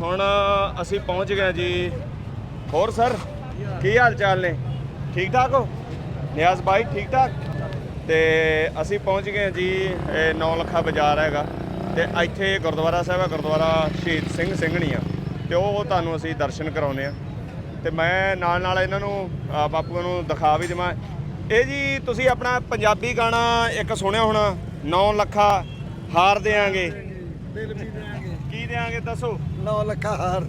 ਹੁਣ ਅਸੀਂ ਪਹੁੰਚ ਗਏ ਜੀ। ਹੋਰ ਸਰ, ਕੀ ਹਾਲ ਚਾਲ ਨੇ? ਠੀਕ ਠਾਕ ਹੋ? ਨਿਆਜ਼ ਬਾਈ, ਠੀਕ ਠਾਕ? ਤੇ ਅਸੀਂ ਪਹੁੰਚ ਗਏ ਜੀ ਨੌ 9 ਲੱਖਾ ਬਾਜ਼ਾਰ ਹੈਗਾ। ਤੇ ਇੱਥੇ ਗੁਰਦੁਆਰਾ ਸਾਹਿਬ ਹੈ, ਗੁਰਦੁਆਰਾ ਸ਼ਹੀਦ ਸਿੰਘ ਸਿੰਘਣੀ ਆ ਤੇ ਉਹ ਤੁਹਾਨੂੰ ਅਸੀਂ ਦਰਸ਼ਨ ਕਰਾਉਨੇ ਆ ਤੇ ਮੈਂ ਨਾਲ ਨਾਲ ਇਹਨਾਂ ਨੂੰ, ਅਹ ਬਾਪੂ ਨੂੰ ਦਿਖਾ ਵੀ ਦੇਵਾਂ। ਇਹ ਜੀ, ਤੁਸੀਂ ਆਪਣਾ ਪੰਜਾਬੀ ਗਾਣਾ ਇੱਕ ਸੁਣਿਆ ਹੋਣਾ 9 ਲੱਖਾ ਹਾਰ ਦੇਾਂਗੇ ਦਿਲ ਵੀ ਦੇਾਂਗੇ ਦੇਾਂਗੇ ਦੱਸੋ। 9 ਲੱਖਾਂ ਹਾਰ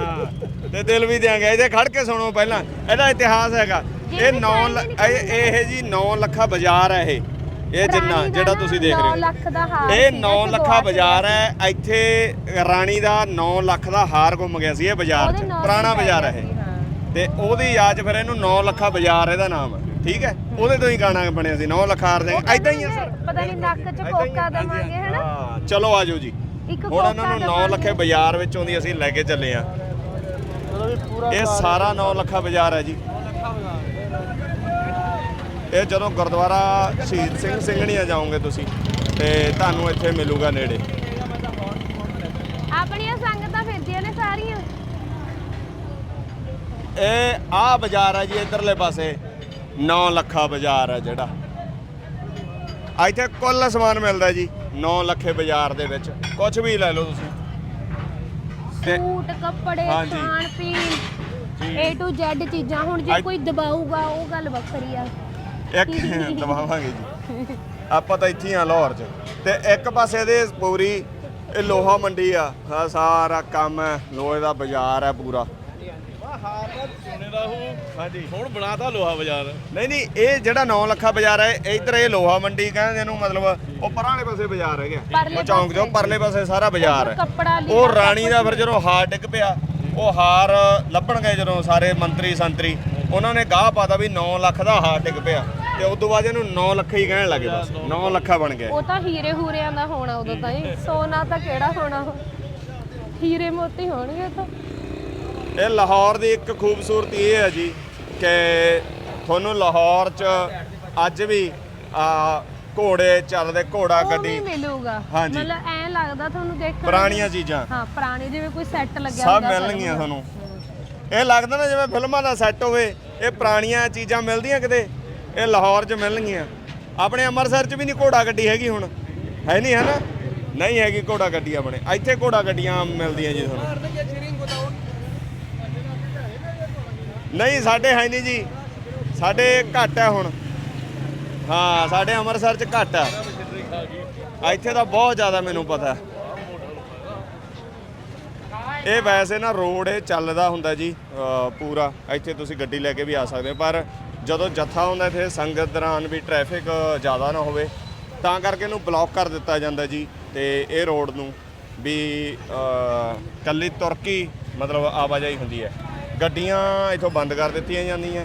ਹਾਂ ਤੇ ਦਿਲ ਵੀ ਦਿਆਂਗੇ। ਇਹਦੇ ਖੜ ਕੇ ਸੁਣੋ ਪਹਿਲਾਂ ਇਹਦਾ ਇਤਿਹਾਸ ਹੈਗਾ। ਇਹ 9 ਇਹ ਜੀ 9 ਲੱਖਾ ਬਾਜ਼ਾਰ ਹੈ ਇਹ। ਇਹ ਜਿੰਨਾ ਜਿਹੜਾ ਤੁਸੀਂ ਦੇਖ ਰਹੇ 9 ਹੋ। ਲੱਖ ਦਾ ਹਾਰ ਇਹ ਸੀਗਾ 9 ਤੇ ਲੱਖਾ ਬਾਜ਼ਾਰ ਹੈ। ਇੱਥੇ ਰਾਣੀ ਦਾ 9 ਲੱਖ ਦਾ ਹਾਰ ਗੁੰਮ ਗਿਆ ਸੀ ਇਹ ਬਾਜ਼ਾਰ 'ਚ। ਪੁਰਾਣਾ ਬਾਜ਼ਾਰ ਹੈ। ਤੇ ਉਹਦੀ ਯਾਦ 'ਚ ਫਿਰ ਇਹਨੂੰ 9 ਲੱਖਾ ਬਾਜ਼ਾਰ ਇਹਦਾ ਨਾਮ ਹੈ। ਠੀਕ ਹੈ? ਉਹਦੇ ਤੋਂ ਹੀ ਗਾਣਾ ਬਣਿਆ ਸੀ। 9 ਲੱਖ ਹਾਰ ਦੇ। ਐਦਾਂ ਹੀ ਹੈ। ਸਰ ਪਤਾ ਨਹੀਂ ਨੱਕ 'ਚ ਏਦਾਂ ਹੀ ਹੈ, ਕੋਕਾ ਦਵਾਂਗੇ ਹਨਾ? ਹਾਂ ਚਲੋ ਆਜੋ ਜੀ। ਹੁਣ ਇਹਨਾਂ ਨੂੰ 9 ਦਵਾਂਗੇ। ਲੱਖੇ ਬਾਜ਼ਾਰ ਵਿੱਚੋਂ ਦੀ ਅਸੀਂ ਲੈ ਕੇ ਚੱਲੇ ਆ ਇਹ ਸਾਰਾ 9 ਲੱਖਾ ਬਾਜ਼ਾਰ ਹੈ ਜੀ। ਇਹ ਜਦੋਂ ਗੁਰਦੁਆਰਾ ਸ਼ਹੀਦ ਸਿੰਘ ਸਿੰਘਣੀਆਂ ਜਾਓਗੇ ਤੁਸੀਂ ਤੇ ਤੁਹਾਨੂੰ ਇੱਥੇ ਮਿਲੂਗਾ ਨੇੜੇ। ਆਪਣੀਆਂ ਸੰਗਤਾਂ ਫਿਰਦੀਆਂ ਨੇ ਸਾਰੀਆਂ। ਇਹ ਆਹ ਬਾਜ਼ਾਰ ਹੈ ਜੀ ਇਧਰਲੇ ਪਾਸੇ। 9 ਲੱਖਾ ਬਾਜ਼ਾਰ ਹੈ ਜਿਹੜਾ। ਇੱਥੇ ਕੁੱਲ ਸਮਾਨ ਮਿਲਦਾ ਜੀ। 9 ਲੱਖੇ ਬਾਜ਼ਾਰ ਦੇ ਵਿੱਚ। ਕੁਝ ਵੀ ਲੈ ਲਓ ਤੁਸੀਂ। ਤੇ ਸੂਟ ਕੱਪੜੇ ਹਾਂਜੀ। ਖਾਣ ਪੀਣ। A to Z ਚੀਜ਼ਾਂ। ਹੁਣ ਜੇ ਅੱਜ- ਕੋਈ ਦਬਾਊਗਾ ਉਹ ਗੱਲ ਵੱਖਰੀ ਆ। ਇੱਕ ਦਵਾਵਾਂਗੇ ਜੀ। ਆਪਾਂ ਤਾਂ ਇੱਥੇ ਹੀ ਆ ਲਾਹੌਰ 'ਚ। ਤੇ ਇੱਕ ਪਾਸੇ ਦੇ ਪੂਰੀ ਇਹ ਲੋਹਾ ਮੰਡੀ ਆ। ਸਾਰਾ ਕੰਮ ਹੈ। ਲੋਹੇ ਦਾ ਬਾਜ਼ਾਰ ਹੈ ਪੂਰਾ। ਦਾ ਉਹ ਹਾਂਜੀ। ਹੁਣ ਬਣਾਤਾ ਲੋਹਾ ਬਾਜ਼ਾਰ। ਨਹੀਂ ਨਹੀਂ ਇਹ ਜਿਹੜਾ 9 ਲੱਖਾ ਬਾਜ਼ਾਰ ਹੈ ਇੱਧਰ ਇਹ ਲੋਹਾ ਮੰਡੀ ਕਹਿੰਦੇ ਇਹਨੂੰ ਮਤਲਬ ਉਹ ਪਰਾਂ ਵਾਲੇ ਪਾਸੇ ਬਾਜ਼ਾਰ ਹੈਗਾ ਪਰਲੇ ਉਹ ਚੌਂਕ ਜੋ ਪਾਸੇ। ਪਰਲੇ ਪਾਸੇ ਸਾਰਾ ਬਾਜ਼ਾਰ ਹੈ। ਕੱਪੜਾ ਲੀੜਾ ਉਹ ਰਾਣੀ ਦਾ। ਫਿਰ ਜਦੋਂ ਹਾਰ ਡਿੱਗ ਪਿਆ ਉਹ ਹਾਰ ਲੱਭਣ ਗਏ ਜਦੋਂ ਸਾਰੇ ਮੰਤਰੀ ਸੰਤਰੀ। ਉਹਨਾਂ ਨੇ ਗਾਹ ਪਾਤਾ ਵੀ 9 ਲੱਖ ਦਾ ਹਾਰ ਡਿੱਗ ਪਿਆ ਤੇ ਉਸ ਤੋਂ ਬਾਅਦ ਇਹਨੂੰ 9 ਲੱਖ ਹੀ ਕਹਿਣ ਲੱਗੇ ਬਸ। 9 ਲੱਖਾ ਬਣ ਗਿਆ ਉਹ ਤਾਂ ਹੀਰੇ ਹੂਰਿਆਂ ਦਾ ਹੋਣਾ ਉਦੋਂ ਤਾਂ ਹੀ ਸੋਨਾ ਤਾਂ ਕਿਹੜਾ ਹੋਣਾ? ਹੀਰੇ ਮੋਤੀ ਹੋਣਗੇ ਤਾਂ। ਇਹ ਲਾਹੌਰ ਦੀ ਇੱਕ ਖੂਬਸੂਰਤੀ ਇਹ ਹੈ ਜੀ ਕਿ ਤੁਹਾਨੂੰ ਲਾਹੌਰ 'ਚ ਅੱਜ ਵੀ ਆ ਘੋੜੇ ਚੱਲਦੇ ਘੋੜਾ ਉਹ ਗੱਡੀ ਵੀ ਮਿਲੂਗਾ। ਹਾਂਜੀ। ਮਤਲਬ ਐ ਲੱਗਦਾ ਤੁਹਾਨੂੰ ਦੇਖਣ ਪੁਰਾਣੀਆਂ ਚੀਜ਼ਾਂ। ਹਾਂ ਪੁਰਾਣੀ ਜਿਵੇਂ ਕੋਈ ਸੈੱਟ ਲੱਗਿਆ ਸਭ ਹੁੰਦਾ ਮਿਲਣਗੀਆਂ ਤੁਹਾਨੂੰ। ਇਹ ਲੱਗਦਾ ਨਾ ਜਿਵੇਂ ਫਿਲਮਾਂ ਦਾ ਸੈੱਟ ਹੋਵੇ ਇਹ ਪੁਰਾਣੀਆਂ ਚੀਜ਼ਾਂ ਮਿਲਦੀਆਂ ਕਿਤੇ ਇਹ ਲਾਹੌਰ 'ਚ ਮਿਲਣਗੀਆਂ। ਆਪਣੇ ਅੰਮ੍ਰਿਤਸਰ 'ਚ ਵੀ ਨਹੀਂ ਘੋੜਾ ਗੱਡੀ ਹੈਗੀ ਹੁਣ। ਹੈ ਨਹੀਂ ਹੈ ਨਾ? ਨਹੀਂ ਹੈਗੀ ਘੋੜਾ ਗੱਡੀ ਆਪਣੇ। ਇੱਥੇ ਘੋੜਾ ਗੱਡੀਆਂ ਮਿਲਦੀਆਂ ਜੀ ਤੁਹਾਨੂੰ। ਨਹੀਂ ਸਾਡੇ ਹੈ ਨਹੀਂ ਜੀ। ਸਾਡੇ ਘੱਟ ਹੈ ਹੁਣ। ਹਾਂ ਸਾਡੇ ਅੰਮ੍ਰਿਤਸਰ 'ਚ ਘੱਟ ਹੈ। ਇੱਥੇ ਤਾਂ ਬਹੁਤ ਜ਼ਿਆਦਾ ਮੈਨੂੰ ਪਤਾ ਇਹ ਵੈਸੇ ਨਾ ਰੋਡ ਇਹ ਚੱਲਦਾ ਹੁੰਦਾ ਜੀ ਪੂਰਾ। ਇੱਥੇ ਤੁਸੀਂ ਗੱਡੀ ਲੈ ਕੇ ਵੀ ਆ ਸਕਦੇ ਹੋ ਪਰ ਜਦੋਂ ਜੱਥਾ ਹੁੰਦਾ ਇੱਥੇ ਸੰਗਤ ਦੌਰਾਨ ਵੀ ਟ੍ਰੈਫਿਕ ਜ਼ਿਆਦਾ ਨਾ ਹੋਵੇ ਤਾਂ ਕਰਕੇ ਇਹਨੂੰ ਬਲੌਕ ਕਰ ਦਿੱਤਾ ਜਾਂਦਾ ਜੀ ਤੇ ਇਹ ਰੋਡ ਨੂੰ ਵੀ ਅ, ਕੱਲੀ ਤੁਰਕੀ ਮਤਲਬ ਆਵਾਜਾਈ ਹੁੰਦੀ ਹੈ। ਗੱਡੀਆਂ ਇਥੋਂ ਬੰਦ ਕਰ ਦਿੱਤੀਆਂ ਜਾਂਦੀਆਂ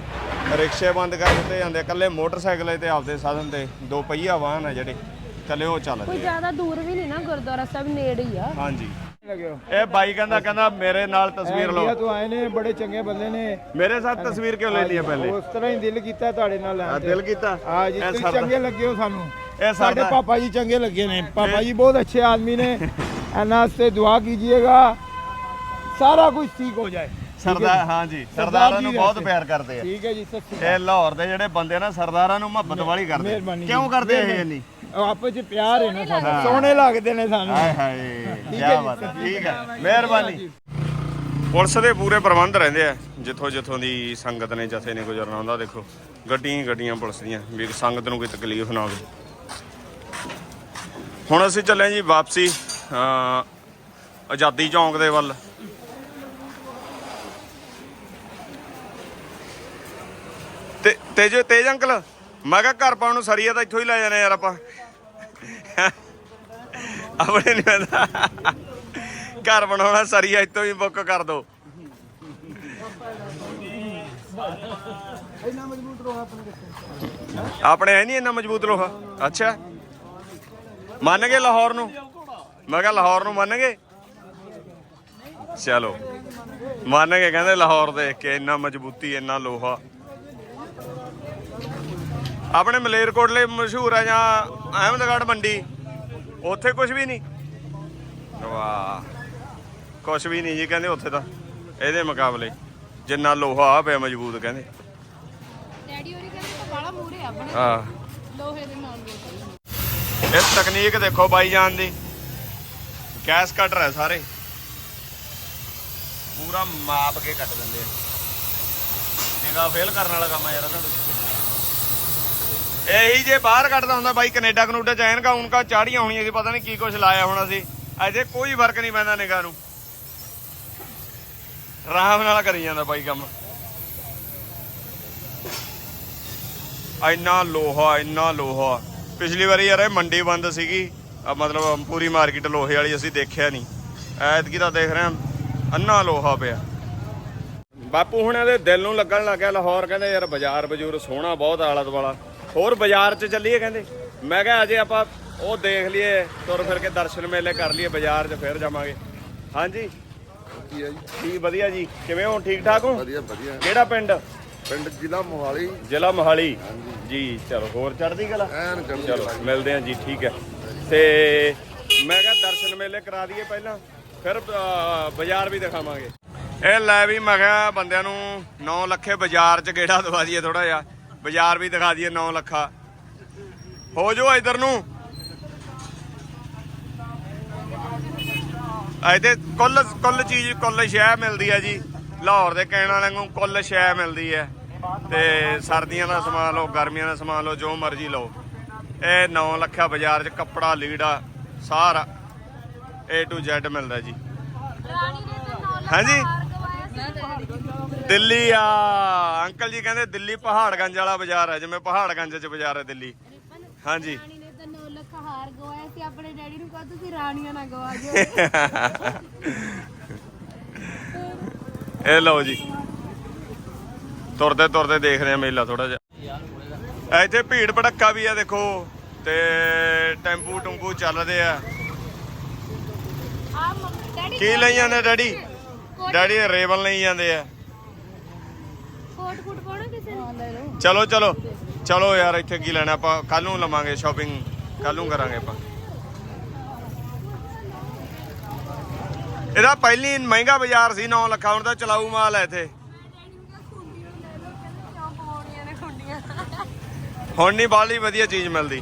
ਰਿਕਸ਼ੇ ਬੰਦ ਕਰ ਦਿੱਤੇ ਜਾਂਦੇ ਇਕੱਲੇ ਮੋਟਰਸਾਈਕਲ ਤੇ ਆਪਦੇ ਸਾਧਨ ਤੇ ਦੋ ਪਹੀਆ ਵਾਹਨ ਆ ਜਿਹੜੇ ਇਕੱਲੇ ਉਹ ਚੱਲਦੇ ਆ। ਜ਼ਿਆਦਾ ਦੂਰ ਵੀ ਨਹੀਂ ਨਾ ਗੁਰਦੁਆਰਾ ਸਾਹਿਬ ਨੇੜੇ ਹੀ ਆ। ਹਾਂਜੀ। ਇਹ ਬਾਈ ਕਹਿੰਦਾ ਕਹਿੰਦਾ ਮੇਰੇ ਨਾਲ ਤਸਵੀਰ ਇੰਡੀਆ ਲਓ। ਤੋਂ ਆਏ ਨੇ ਬੜੇ ਚੰਗੇ ਬੰਦੇ ਨੇ। ਮੇਰੇ ਸਾਥ ਤਸਵੀਰ ਕਿਉਂ ਲੈ ਲਈ ਪਹਿਲੇ? ਉਸ ਤਰ੍ਹਾਂ ਹੀ ਦਿਲ ਕੀਤਾ ਤੁਹਾਡੇ ਨਾਲ ਲੈਣ ਤੇ। ਦਿਲ ਕੀਤਾ? ਆ ਜੀ ਤੁਸੀਂ ਚੰਗੇ ਲੱਗੇ ਹੋ ਸਾਨੂੰ। ਇਹ ਸਾਡੇ ਪਾਪਾ ਜੀ ਚੰਗੇ ਲੱਗੇ ਨੇ। ਪਾਪਾ ਜੀ ਬਹੁਤ ਅੱਛੇ ਆਦਮੀ ਨੇ। ਇਹਨਾਂ ਵਾਸਤੇ ਦੁਆ ਕੀਜੀਏਗਾ। ਸਾਰਾ ਕੁਝ ਠੀਕ ਹੋ ਜਾਏ। ਸਰਦਾਰ ਹਾਂਜੀ ਸਰਦਾਰ ਸਰਦਾਰਾਂ ਨੂੰ ਬਹੁਤ। ਪਿਆਰ ਕਰਦੇ ਆ। ਠੀਕ ਹੈ ਜੀ ਸਤਿ ਸ਼੍ਰੀ ਅਕਾਲ। ਇਹ ਲਾਹੌਰ ਦੇ ਜਿਹੜੇ ਬੰਦੇ ਨਾ ਸਰਦਾਰਾਂ ਨੂੰ ਮੁਹੱਬਤ ਵਾਲੀ ਕਰਦੇ। ਕਿਉਂ ਕਰਦੇ ਇਹ। ਇੰਨੀ? ਆਪਸ ਚ ਪਿਆਰ ਹੈ ਨਾ ਸਾਡਾ। ਸੋਹਣੇ ਲੱਗਦੇ ਨੇ ਸਾਨੂੰ। ਹਾਏ ਹਾਏ ਠੀਕ ਕੀ ਹੈ ਜੀ, ਬਾਤ ਹੈ। ਠੀਕ ਹੈ। ਮਿਹਰਬਾਨੀ। ਪੁਲਿਸ ਦੇ ਪੂਰੇ ਪ੍ਰਬੰਧ ਰਹਿੰਦੇ ਆ। ਜਿੱਥੋਂ ਜਿੱਥੋਂ ਦੀ ਸੰਗਤ ਨੇ ਜਥੇ ਨੇ ਗੁਜ਼ਰਨਾ ਹੁੰਦਾ ਦੇਖੋ। ਗੱਡੀਆਂ ਗੱਡੀਆਂ ਪੁਲਿਸ ਦੀਆਂ ਵੀ ਸੰਗਤ ਨੂੰ ਕੋਈ ਤਕਲੀਫ ਨਾ ਹੋਵੇ। ਹੁਣ ਅਸੀਂ ਚੱਲੇ ਜੀ ਵਾਪਸੀ ਆਜ਼ਾਦੀ ਚੌਂਕ ਦੇ ਵੱਲ ਤੇ ਤੇਜ ਤੇਜ ਅੰਕਲ। ਮੈਂ ਕਿਹਾ ਘਰ ਪਾਉਣ ਨੂੰ ਸਰੀਆ ਤਾਂ ਇੱਥੋਂ ਹੀ ਲੈ ਜਾਣਾ ਯਾਰ ਆਪਾਂ। ਆਪਣੇ ਨਹੀਂ ਪਤਾ ਘਰ ਬਣਾਉਣਾ ਸਰੀਆ, ਇੱਥੋਂ ਹੀ ਬੁੱਕ ਕਰ ਦੋ। ਆਪਣੇ ਹੈ ਨਹੀਂ ਇੰਨਾ ਮਜ਼ਬੂਤ ਲੋਹਾ? ਅੱਛਾ। ਮੰਨ ਗਏ ਲਾਹੌਰ ਨੂੰ? ਮੈਂ ਕਿਹਾ ਲਾਹੌਰ ਨੂੰ ਮੰਨ ਗਏ? ਚਲੋ। ਮੰਨ ਗਏ, ਕਹਿੰਦੇ ਲਾਹੌਰ ਦੇਖ ਕੇ ਇੰਨਾ ਮਜ਼ਬੂਤੀ, ਇੰਨਾ ਲੋਹਾ। ਆਪਣੇ ਮਲੇਰਕੋਟਲੇ ਮਸ਼ਹੂਰ ਆ ਜਾਂ ਅਹਿਮਦਗੜ੍ਹ ਮੰਡੀ? ਉੱਥੇ ਕੁਝ ਵੀ ਨਹੀਂ? ਵਾਹ ਕੁਛ ਵੀ ਨਹੀਂ ਜੀ ਕਹਿੰਦੇ ਉੱਥੇ ਤਾਂ। ਇਹਦੇ ਮੁਕਾਬਲੇ ਜਿੰਨਾ ਲੋਹਾ ਆ ਪਿਆ ਮਜ਼ਬੂਤ ਕਹਿੰਦੇ। ਡੈਡੀ ਹੋਰੀ ਕਹਿੰਦੇ ਬਾਲਾ ਮੂਰੇ ਆ ਆਪਣੇ। ਹਾਂ। ਲੋਹੇ ਦੇ ਨਾਲ ਇਹ ਤਕਨੀਕ ਦੇਖੋ ਬਾਈ ਜਾਨ ਦੀ। ਗੈਸ ਕਟਰ ਹੈ ਸਾਰੇ। ਪੂਰਾ ਮਾਪ ਕੇ ਕੱਟ ਦਿੰਦੇ ਆ। ਨਿਗਾ ਫੇਲ ਕਰਨ ਵਾਲਾ ਕੰਮ ਆ ਯਾਰ ਇਹਨਾਂ ਦਾ। ਇਹੀ ਜੇ ਬਾਹਰ ਕੱਢਦਾ ਹੁੰਦਾ ਬਾਈ, ਕੈਨੇਡਾ, ਕਨੂਡਾ ਚ ਐਨਕਾ ਉਨਕਾ, ਚਾੜੀਆਂ ਹੋਣੀਆਂ ਸੀ, ਪਤਾ ਨਹੀਂ ਕੀ ਕੁਝ ਲਾਇਆ ਹੋਣਾ ਸੀ। ਅਜੇ ਕੋਈ ਫ਼ਰਕ ਨਹੀਂ ਪੈਂਦਾ ਨਿਗਾਹ ਨੂੰ। ਆਰਾਮ ਨਾਲ ਕਰੀ ਜਾਂਦਾ ਬਾਈ ਕੰਮ। ਇੰਨਾ ਲੋਹਾ ਇੰਨਾ ਲੋਹਾ। ਪਿਛਲੀ ਵਾਰੀ ਯਾਰ ਇਹ ਮੰਡੀ ਬੰਦ ਸੀਗੀ। ਮਤਲਬ ਪੂਰੀ ਮਾਰਕੀਟ ਲੋਹੇ ਵਾਲੀ ਅਸੀਂ ਦੇਖਿਆ ਨਹੀਂ ਐਤਕੀ ਤਾਂ ਦੇਖ ਰਹੇ ਹਾਂ ਅੰਨਾ ਲੋਹਾ ਪਿਆ। ਬਾਪੂ ਹੁਣ ਇਹਦੇ ਦਿਲ ਨੂੰ ਲੱਗਣ ਲੱਗ ਗਿਆ, ਲਾਹੌਰ ਕਹਿੰਦੇ ਯਾਰ ਬਾਜ਼ਾਰ ਬਜੂਰ ਸੋਹਣਾ ਬਹੁਤ ਆਲਾ ਦੁਆਲਾ ਹੋਰ ਬਾਜ਼ਾਰ 'ਚ ਚੱਲੀਏ ਕਹਿੰਦੇ। ਮੈਂ ਕਿਹਾ ਅਜੇ ਆਪਾਂ ਉਹ ਦੇਖ ਲਈਏ ਤੁਰ ਫਿਰ ਕੇ ਦਰਸ਼ਨ ਮੇਲੇ ਕਰ ਲਈਏ ਬਾਜ਼ਾਰ 'ਚ ਫਿਰ ਜਾਵਾਂਗੇ। ਹਾਂਜੀ। ਕੀ ਹੈ ਜੀ ਠੀਕ ਵਧੀਆ ਜੀ। ਕਿਵੇਂ ਹੋ ਠੀਕ ਠਾਕ ਹੋ? ਵਧੀਆ ਵਧੀਆ। ਕਿਹੜਾ ਪਿੰਡ? ਪਿੰਡ ਜ਼ਿਲ੍ਹਾ ਮੋਹਾਲੀ। ਜ਼ਿਲ੍ਹਾ ਮੋਹਾਲੀ। ਜੀ ਚਲੋ ਹੋਰ ਚੜ੍ਹਦੀ ਕਲਾ? ਐਨ ਚੜ੍ਹਦੀ ਚਲੋ। ਮਿਲਦੇ ਹਾਂ ਜੀ ਠੀਕ ਹੈ। ਤੇ ਮੈਂ ਕਿਹਾ ਦਰਸ਼ਨ ਮੇਲੇ ਕਰਾ ਦਈਏ ਪਹਿਲਾਂ ਫਿਰ ਬਾਜ਼ਾਰ ਵੀ ਦਿਖਾਵਾਂਗੇ। ਇਹ ਲੈ ਵੀ ਮੈਂ ਕਿਹਾ ਬੰਦਿਆਂ ਨੂੰ 9 ਲੱਖੇ ਬਾਜ਼ਾਰ 'ਚ ਗੇੜਾ ਦਵਾ ਦਈਏ ਥੋੜਾ ਜਿਹਾ। ਬਾਜ਼ਾਰ ਵੀ ਦਿਖਾ ਦਈਏ 9 ਲੱਖਾ। ਹੋ ਜਾਓ ਇਧਰ ਨੂੰ। ਇੱਥੇ ਕੁੱਲ ਕੁੱਲ ਚੀਜ਼ ਕੁੱਲ ਸ਼ੈ ਮਿਲਦੀ ਹੈ ਜੀ। ਲਾਹੌਰ ਦੇ ਕਹਿਣ ਵਾਲਿਆਂ ਨੂੰ ਕੁੱਲ ਸ਼ੈ ਮਿਲਦੀ ਹੈ। ਤੇ ਸਰਦੀਆਂ ਦਾ ਸਮਾਨ ਲਓ ਗਰਮੀਆਂ ਦਾ ਸਮਾਨ ਲਓ ਜੋ ਮਰਜ਼ੀ ਲਓ। ਇਹ 9 ਲੱਖਾ ਬਾਜ਼ਾਰ 'ਚ ਕੱਪੜਾ ਲੀੜਾ ਸਾਰਾ A to Z ਮਿਲਦਾ ਜੀ। ਹਾਂਜੀ? ਦਿੱਲੀ ਆ। ਅੰਕਲ ਜੀ ਕਹਿੰਦੇ ਦਿੱਲੀ ਪਹਾੜਗੰਜ ਵਾਲਾ ਬਾਜ਼ਾਰ ਹੈ ਜਿਵੇਂ ਪਹਾੜਗੰਜ 'ਚ ਬਾਜ਼ਾਰ ਹੈ ਦਿੱਲੀ। ਹਾਂਜੀ। ਰਾਣੀ ਨੇ ਤਾਂ 9 ਲੱਖ ਹਾਰ ਗਵਾਇਆ ਸੀ ਆਪਣੇ ਡੈਡੀ ਨੂੰ ਕਹੋ ਤੁਸੀਂ ਰਾਣੀਆਂ ਨਾ ਗਵਾ ਦਿਓ। ਇਹ ਲਓ ਜੀ। ਤੁਰਦੇ ਤੁਰਦੇ ਦੇਖ ਰਹੇ ਆ ਮੇਲਾ ਥੋੜਾ ਜਿਹਾ। ਇੱਥੇ ਭੀੜ ਭੜੱਕਾ ਵੀ ਆ ਦੇਖੋ ਤੇ ਟੈਂਪੂ ਟੁੰਪੂ ਚੱਲਦੇ ਆ। ਕੀ ਲਈ ਜਾਂਦੇ ਡੈਡੀ? ਡੈਡੀ ਰੇਵਲ ਲਈ ਜਾਂਦੇ ਆ। ਕੋਟ ਕੋਟ ਪਾਉਣਾ ਕਿਸੇ ਨੇ? ਲੈ ਲਓ। ਚਲੋ ਚਲੋ। ਚਲੋ ਯਾਰ ਇੱਥੇ ਕੀ ਲੈਣਾ ਆਪਾਂ? ਕੱਲ ਨੂੰ ਲਵਾਂਗੇ ਸ਼ਾਪਿੰਗ ਕੱਲ ਨੂੰ ਕਰਾਂਗੇ ਆਪਾਂ। ਇਹਦਾ ਪਹਿਲੀ ਮਹਿੰਗਾ ਬਾਜ਼ਾਰ ਸੀ 9 ਲੱਖਾਂ ਹੁਣ ਤਾਂ ਚਲਾਊ ਮਾਲ ਹੈ ਇੱਥੇ। ਹੁਣ ਨਹੀਂ ਬਾਹਲੀ ਵਧੀਆ ਚੀਜ਼ ਮਿਲਦੀ।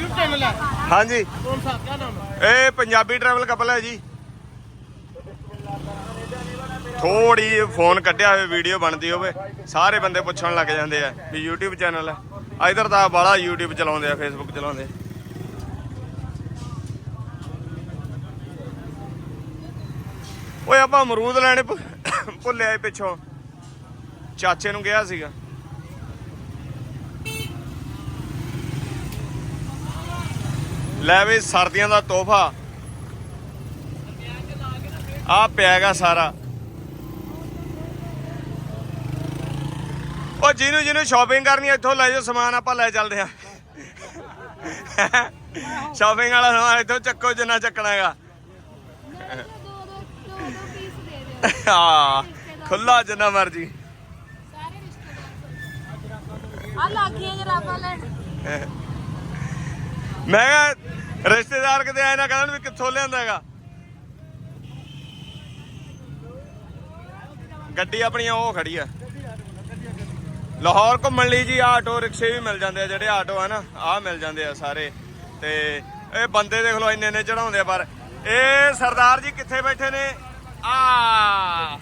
YouTube ਚੈਨਲ ਹੈ ਹਾਂਜੀ। ਕੌਣ ਸਾ? ਕੀ ਨਾਮ ਹੈ ਇਹ ਪੰਜਾਬੀ ਟਰੈਵਲ ਕਪਲ ਹੈ ਜੀ। ਥੋੜੀ ਫੋਨ ਕੱਢਿਆ ਹੋਵੇ ਵੀਡੀਓ ਬਣਦੀ ਹੋਵੇ। ਸਾਰੇ ਬੰਦੇ ਪੁੱਛਣ ਲੱਗ ਜਾਂਦੇ ਆ ਵੀ YouTube ਚੈਨਲ ਹੈ ਇਧਰ ਤਾਂ ਬਾਲਾ YouTube ਚਲਾਉਂਦੇ ਆ Facebook ਚਲਾਉਂਦੇ। ਓਏ ਆਪਾਂ ਅਮਰੂਦ ਲੈਣੇ ਭੁੱਲਿਆ ਪਿੱਛੋਂ। ਚਾਚੇ ਨੂੰ ਗਿਆ ਸੀਗਾ। ਲੈ ਵੀ ਸਰਦੀਆਂ ਦਾ ਤੋਹਫਾ। ਆ ਪਿਆਗਾ ਸਾਰਾ। ਉਹ ਜਿਹਨੂੰ ਜਿਹਨੂੰ ਸ਼ਾਪਿੰਗ ਕਰਨੀ ਇੱਥੋਂ ਲੈ ਜਾਓ ਸਮਾਨ ਆਪਾਂ ਲੈ ਚੱਲਦੇ ਆ। ਸ਼ਾਪਿੰਗ ਵਾਲਾ ਸਮਾਨ ਇੱਥੋਂ ਚੱਕੋ ਜਿੰਨਾ ਚੱਕਣਾ ਹੈਗਾ। ਹਾਂ ਖੁੱਲਾ ਜਿੰਨਾ ਮਰਜ਼ੀ। ਸਾਰੇ ਰਿਸ਼ਤੇਦਾਰ ਆ ਲਾਗੀਆਂ ਜਰਾਬਾਂ ਲੈਣ। ਮੈਂ ਰਿਸ਼ਤੇਦਾਰ ਕਿਤੇ ਆਏ ਨਾ ਕਹਿਣ ਵੀ ਕਿੱਥੋਂ ਲਿਆਂਦਾ ਹੈਗਾ। ਗੱਡੀ ਆਪਣੀ ਉਹ ਖੜੀ ਆ। ਲਾਹੌਰ ਘੁੰਮਣ ਲਈ ਜੀ ਆਟੋ ਰਿਕਸ਼ੇ ਵੀ ਮਿਲ ਜਾਂਦੇ ਆ, ਜਿਹੜੇ ਆਟੋ ਆ ਨਾ ਆ ਮਿਲ ਜਾਂਦੇ ਆ ਸਾਰੇ। ਤੇ ਇਹ ਬੰਦੇ ਦੇਖ ਲਓ ਇੰਨੇ ਇੰਨੇ ਚੜਾਉਂਦੇ ਆ, ਪਰ ਇਹ ਸਰਦਾਰ ਜੀ ਕਿੱਥੇ ਬੈਠੇ ਨੇ? ਆ।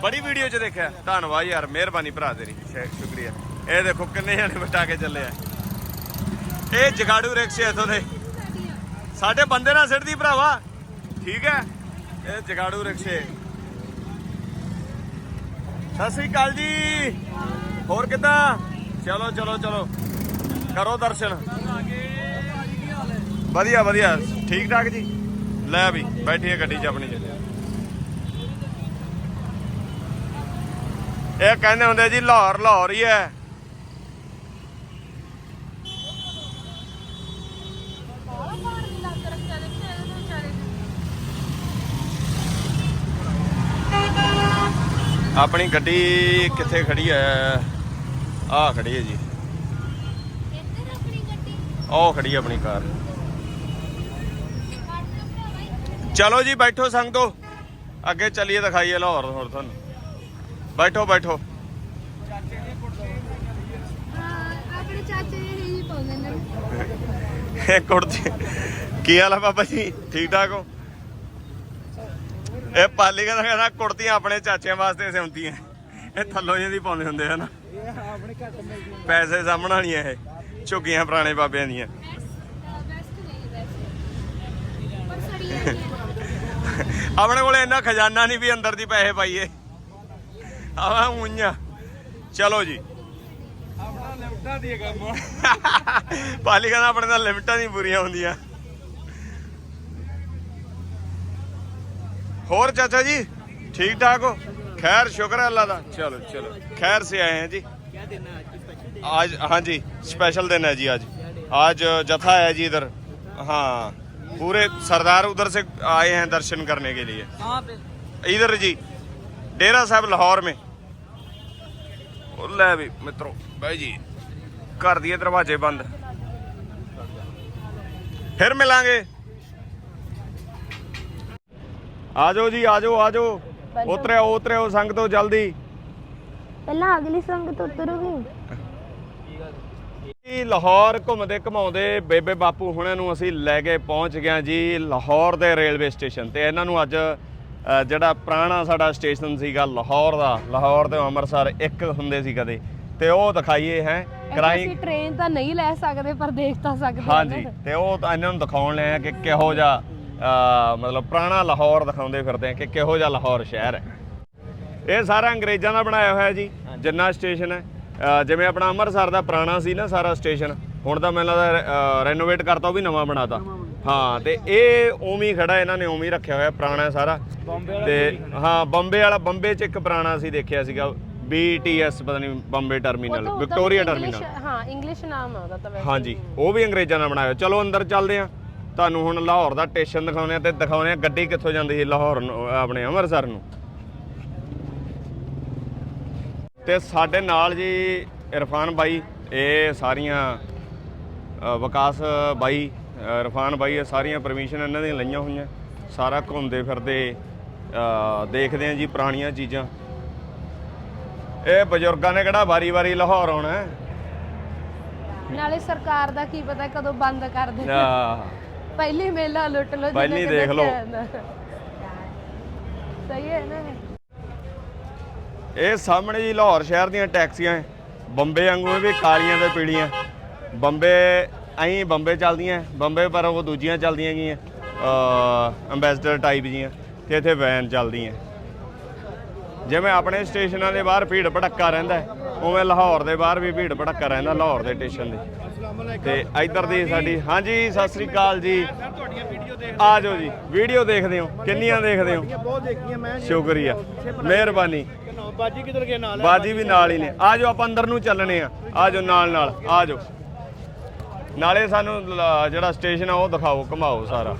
ਬੜੀ ਵੀਡੀਓ 'ਚ ਦੇਖਿਆ। ਧੰਨਵਾਦ ਯਾਰ, ਮਿਹਰਬਾਨੀ ਭਰਾ ਤੇਰੀ ਸ਼ੁਕਰੀਆ। ਇਹ ਦੇਖੋ ਕਿੰਨੇ ਜਣੇ ਬਟਾ ਕੇ ਚੱਲੇ ਆ। ਇਹ ਜਗਾੜੂ ਰਿਕਸ਼ੇ ਇਥੋਂ ਦੇ। ਸਾਡੇ ਬੰਦੇ ਨਾਲ ਸਿੱਟਦੀ ਭਰਾਵਾ। ਠੀਕ ਹੈ? ਇਹ ਜਗਾੜੂ ਰਿਕਸ਼ੇ। ਸਤਿ ਸ੍ਰੀ ਅਕਾਲ ਜੀ। ਹੋਰ ਕਿੱਦਾਂ? ਚਲੋ ਚਲੋ ਚਲੋ। ਕਰੋ ਦਰਸ਼ਨ। ਵਧੀਆ ਵਧੀਆ। ਠੀਕ ਠਾਕ ਜੀ? ਲੈ ਵੀ ਬੈਠੀਏ ਗੱਡੀ 'ਚ ਆਪਣੀ। 'ਚ ਇਹ ਕਹਿੰਦੇ ਹੁੰਦੇ ਜੀ, ਲਾਹੌਰ ਲਾਹੌਰ ਹੀ ਹੈ ਬਾਹਲਾ ਪਾਣੀ ਲੱਗ ਰੱਖਿਆ ਦੇਖਿਆ ਇਹਦੇ ਵਿਚਾਰੇ ਆਪਣੀ ਗੱਡੀ ਕਿੱਥੇ ਖੜੀ ਹੈ? ਆ ਖੜੀ ਹੈ ਜੀ। ਇੱਧਰ ਉਹ ਖੜੀ ਆਪਣੀ ਕਾਰ। ਚਲੋ ਜੀ ਬੈਠੋ ਸੰਗਤੋ ਅੱਗੇ ਚੱਲੀਏ ਦਿਖਾਈਏ ਲਾਹੌਰ ਹੋਰ ਤੁਹਾਨੂੰ। ਬੈਠੋ ਬੈਠੋ। ਆਪਣੇ ਚਾਚੇ ਹੀ ਪਾਉਂਦੇ ਨੇ ਕੁੜਤੀ ਕੀ ਹਾਲ ਆ ਬਾਬਾ ਜੀ? ਠੀਕ ਠਾਕ ਹੋ? ਇਹ ਪਾਲੀ ਕਹਿੰਦਾ ਕਹਿੰਦਾ ਕੁੜਤੀਆਂ ਆਪਣੇ ਚਾਚਿਆਂ ਵਾਸਤੇ ਸਿਉਂਦੀਆਂ। ਇਹ ਥੱਲੋਂ ਜਿਹੀ ਦੀ ਪਾਉਂਦੇ ਹੁੰਦੇ ਹਨ ਪੈਸੇ ਸਾਹਮਣ ਵਾਲੀਆਂ ਇਹ ਝੁੱਗੀਆਂ ਪੁਰਾਣੇ ਬਾਬਿਆਂ ਦੀਆਂ। ਆਪਣੇ ਕੋਲੇ ਇੰਨਾ ਖਜ਼ਾਨਾ ਨਹੀਂ ਵੀ ਅੰਦਰ ਦੀ ਪੈਸੇ ਪਾਈਏ। ਆਵਾ ਉਈਆਂ ਚਲੋ ਜੀ। ਆਪਣਾ ਲਿਮਟਾਂ ਦੀ ਕੰਮ। ਪਾਲੀ ਕਹਿੰਦਾ ਆਪਣੇ ਨਾਲ ਲਿਮਟਾਂ ਨਹੀਂ ਪੂਰੀਆਂ ਹੁੰਦੀਆਂ। ਹੋਰ ਚਾਚਾ ਜੀ ਠੀਕ ਠਾਕ ਹੋ ਖੈਰ ਸ਼ੁਕਰ ਹੈ ਅੱਲਾ ਦਾ ਚਲੋ ਚਲੋ ਖੈਰ से आए हैं जी क्या दिन है आज हाँ जी स्पेशल दिन है जी आज आज जथा है जी इधर हाँ पूरे सरदार उधर से आए हैं दर्शन करने के लिए इधर जी डेरा साहब लाहौर में ਉਹ ਲੈ ਵੀ ਮਿੱਤਰੋ ਬਾਈ ਜੀ ਘਰ ਦੀ ਦਰਵਾਜ਼ੇ ਬੰਦ ਫਿਰ ਮਿਲਾਂਗੇ ਆਜੋ ਜੀ ਆਜੋ ਆਜੋ। ਉਤਰਿਓ ਉਤਰਿਓ ਸੰਗ ਤੋਂ ਜਲਦੀ। ਪਹਿਲਾਂ ਅਗਲੀ ਸੰਗਤ ਉਤਰੂਗੀ। ਜੀ ਲਾਹੌਰ ਘੁੰਮਦੇ ਘਮਾਉਂਦੇ ਬੇਬੇ ਬਾਪੂ ਹੁਣਾਂ ਨੂੰ ਅਸੀਂ ਲੈ ਕੇ ਪਹੁੰਚ ਗਏ ਜੀ ਲਾਹੌਰ ਦੇ ਰੇਲਵੇ ਸਟੇਸ਼ਨ ਤੇ। ਇਹਨਾਂ ਨੂੰ ਅੱਜ ਅ, ਜਿਹੜਾ ਪੁਰਾਣਾ ਸਾਡਾ ਸਟੇਸ਼ਨ ਸੀਗਾ ਲਾਹੌਰ ਦਾ ਲਾਹੌਰ ਤੋਂ ਅੰਮ੍ਰਿਤਸਰ ਇੱਕ ਹੁੰਦੇ ਸੀ ਕਦੇ। ਤੇ ਉਹ ਦਿਖਾਈਏ ਹੈ ਕਰਾਈ ਅਸੀਂ ਟ੍ਰੇਨ ਤਾਂ ਨਹੀਂ ਲੈ ਸਕਦੇ ਪਰ ਦੇਖ ਤਾਂ ਸਕਦੇ ਹਾਂ। ਹਾਂਜੀ ਤੇ ਉਹ ਤਾਂ ਇਹਨਾਂ ਨੂੰ ਦਿਖਾਉਣ ਲਿਆ ਕਿ ਕਿਹੋ ਜਿਹਾ ਮਤਲਬ ਪੁਰਾਣਾ ਲਾਹੌਰ ਦਿਖਾਉਂਦੇ ਫਿਰਦੇ ਆ ਕਿ ਕਿਹੋ ਜਿਹਾ ਲਾਹੌਰ ਸ਼ਹਿਰ ਹੈ। ਇਹ ਸਾਰਾ ਅੰਗਰੇਜ਼ਾਂ ਦਾ ਬਣਾਇਆ ਹੋਇਆ ਜੀ ਜਿੰਨਾ ਸਟੇਸ਼ਨ ਹੈ। ਜਿਵੇਂ ਆਪਣਾ ਅੰਮ੍ਰਿਤਸਰ ਦਾ ਪੁਰਾਣਾ ਸੀ ਨਾ ਸਾਰਾ ਸਟੇਸ਼ਨ ਹੁਣ ਤਾਂ ਮੈਨੂੰ ਲੱਗਦਾ ਰੈਨੋਵੇਟ ਕਰਤਾ ਉਹ ਵੀ ਨਵਾਂ ਬਣਾਤਾ। ਹਾਂ ਤੇ ਇਹ ਉਵੇਂ ਹੀ ਖੜਾ ਇਹਨਾਂ ਨੇ ਉਵੇਂ ਹੀ ਰੱਖਿਆ ਹੋਇਆ ਪੁਰਾਣਾ ਸਾਰਾ। ਤੇ ਹਾਂ ਬੰਬੇ ਵਾਲਾ ਬੰਬੇ ਚ ਇੱਕ ਪੁਰਾਣਾ ਸੀ ਦੇਖਿਆ ਸੀਗਾ BTS ਪਤਾ ਨਹੀਂ ਬੰਬੇ ਟਰਮੀਨਲ ਵਿਕਟੋਰੀਆ ਟਰਮੀਨਲ ਹਾਂ ਇੰਗਲਿਸ਼ ਨਾਮ ਆ ਉਹਦਾ ਤਾਂ ਵੈਸੇ ਹਾਂਜੀ ਉਹ ਵੀ ਅੰਗਰੇਜ਼ਾਂ ਨੇ ਬਣਾਇਆ ਚਲੋ ਅੰਦਰ ਚੱਲਦੇ ਆ ਤੁਹਾਨੂੰ ਹੁਣ ਲਾਹੌਰ ਦਾ ਸਟੇਸ਼ਨ ਦਿਖਾਉਂਦੇ ਆ ਤੇ ਦਿਖਾਉਂਦੇ ਆ ਗੱਡੀ ਕਿੱਥੋਂ ਜਾਂਦੀ ਸੀ ਲਾਹੌਰ ਨੂੰ ਆਪਣੇ ਅੰਮ੍ਰਿਤਸਰ ਨੂੰ। ਤੇ ਸਾਡੇ ਨਾਲ ਜੀ ਇਰਫਾਨ ਬਾਈ ਇਹ ਸਾਰੀਆਂ ਵਿਕਾਸ ਬਾਈ ਇਰਫਾਨ ਬਾਈ ਇਹ ਸਾਰੀਆਂ ਪਰਮਿਸ਼ਨ ਇਹਨਾਂ ਦੀਆਂ ਲਈਆਂ ਹੋਈਆਂ। ਸਾਰਾ ਘੁੰਮਦੇ ਫਿਰਦੇ ਦੇਖਦੇ ਆ ਜੀ ਪੁਰਾਣੀਆਂ ਚੀਜ਼ਾਂ। ਇਹ ਬਜ਼ੁਰਗਾਂ ਨੇ ਕਿਹੜਾ ਵਾਰੀ-ਵਾਰੀ ਲਾਹੌਰ ਆਉਣਾ ਨਾਲੇ ਸਰਕਾਰ ਦਾ ਕੀ ਪਤਾ ਕਦੋਂ ਬੰਦ ਕਰ ਦੇ ਆਹ। ਪਹਿਲੀ ਮੇਲਾ ਲੁੱਟ ਲੋ ਪਹਿਲੀ ਦੇਖ ਲਓ। ਸਹੀ ਹੈ ਨਾ ਇਹ ਸਾਹਮਣੇ ਜੀ ਲਾਹੌਰ ਸ਼ਹਿਰ ਦੀਆਂ ਟੈਕਸੀਆਂ। ਬੰਬੇ ਵਾਂਗੂ ਇਹ ਵੀ ਕਾਲੀਆਂ ਤੇ ਪੀਲੀਆਂ। ਬੰਬੇ ਐਂ ਬੰਬੇ ਚੱਲਦੀਆਂ ਬੰਬੇ ਪਰ ਉਹ ਦੂਜੀਆਂ ਚੱਲਦੀਆਂ ਗਈਆਂ ਅ ਐਂਬੈਸਡਰ ਟਾਈਪ ਜੀਆਂ। ਤੇ ਇੱਥੇ ਵੈਨ ਚੱਲਦੀਆਂ। ਜਿਵੇਂ ਆਪਣੇ ਸਟੇਸ਼ਨਾਂ ਦੇ ਬਾਹਰ ਭੀੜ ਭੜੱਕਾ ਰਹਿੰਦਾ ਉਵੇਂ ਲਾਹੌਰ ਦੇ ਬਾਹਰ ਵੀ ਭੀੜ ਭੜੱਕਾ ਰਹਿੰਦਾ ਲਾਹੌਰ ਦੇ ਸਟੇਸ਼ਨ ਦੇ। ਤੇ ਇੱਧਰ ਦੀ ਸਾਡੀ ਹਾਂਜੀ ਸਤਿ ਸ੍ਰੀ ਅਕਾਲ ਜੀ। ਆ ਜਾਓ ਜੀ ਵੀਡੀਓ ਦੇਖਦੇ ਹੋ ਕਿੰਨੀਆਂ ਦੇਖਦੇ ਹੋ? ਬਹੁਤ ਦੇਖੀਆਂ ਮੈਂ ਸ਼ੁਕਰੀਆ ਮਿਹਰਬਾਨੀ। ਬਾਜੀ ਕਿਧਰ ਗਏ ਨਾਲ ਬਾਜੀ ਵੀ ਨਾਲ ਹੀ ਨੇ। ਆ ਜਾਓ ਆਪਾਂ ਅੰਦਰ ਨੂੰ ਚੱਲਣੇ ਆ। ਆ ਜਾਓ ਨਾਲ ਨਾਲ ਆ ਜਾਓ ਨਾਲੇ ਸਾਨੂੰ ਜਿਹੜਾ ਸਟੇਸ਼ਨ ਆ ਉਹ ਦਿਖਾਓ ਘੁਮਾਓ ਸਾਰਾ।